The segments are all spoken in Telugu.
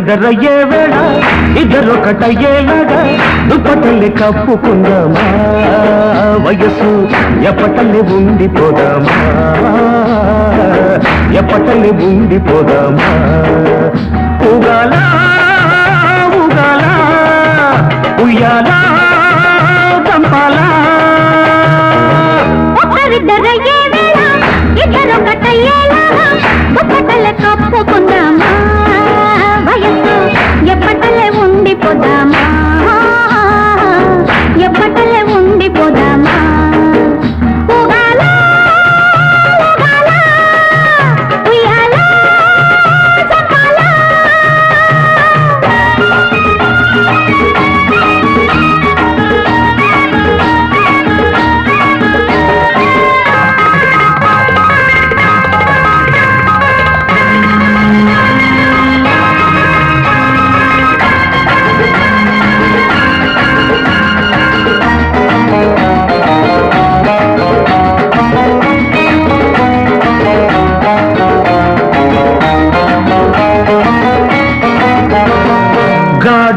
ఒకరిద్దరయ్యే వేళ ఇద్దరొకటయ్యేలాగా దుప్పటల్లి కప్పుకుందామా? వయస్సు ఎప్పటల్లి ఉండిపోదామా? ఎప్పటల్లి ఉండిపోదామా? ఉగాల ఉగాల ఉయ్యాల చంపాలా? ఒకరిద్దరయ్యే వేళ ఇద్దరొకటయ్యేలాగా దుప్పటల కప్పుకుందామా?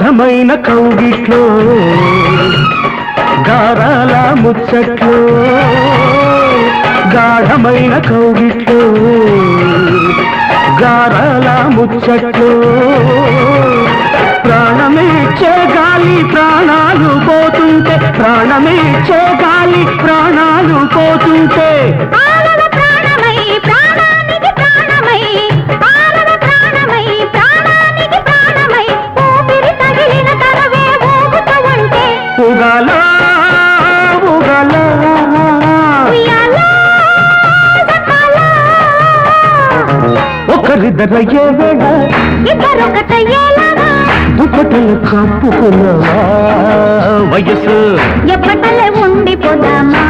గాఢమైన కౌగిట్లో గారాల ముచ్చట్లో గాఢమైన కౌగిట్లో గారాల ముచ్చట్లో ప్రాణమేచ్చే గాలి ప్రాణాలు పోతుంటే ప్రాణమేచ్చే గాలి ప్రాణాలు పోతుంటే. ఒకరిద్దరయ్యే వేళ ఇద్దరొకటయ్యేలాగా దుప్పటలు కప్పుకున్నావా వయసు ఎప్పటలే ఉండిపోదామా?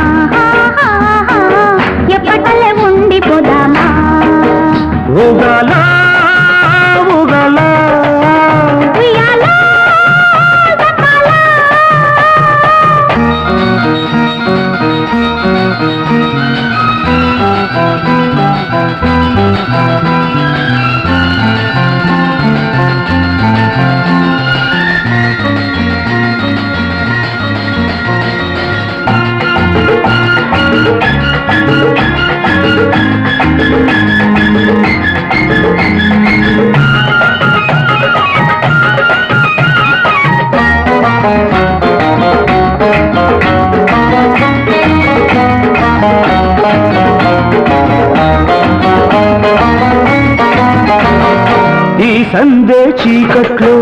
సందే చీకట్లో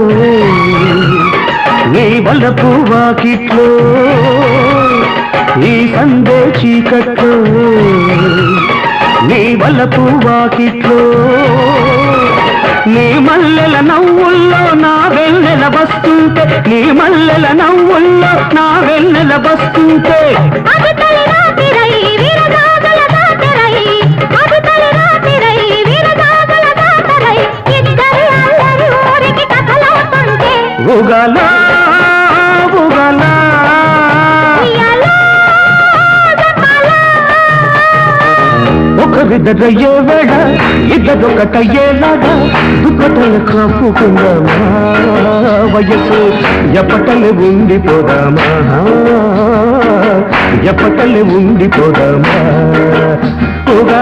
నీ వలపు వాకిట్లో ఈ సందే చీకట్లో నీ వలపు వాకిట్లో నీ మల్లెల నవ్వుల్లో నా వెన్నెల వస్తుంటే నీ మల్లెల నవ్వుల్లో నా వెన్నెల వస్తుంటే. ఒకరిద్దరయ్యే వేళ ఇద్దరొకటయ్యేలాగా దుప్పటలు కప్పుకుందామా వయసు ఎప్పటలు ఉండిపోదామా? ఎప్పటలు ఉండిపోదామా? ఉగాల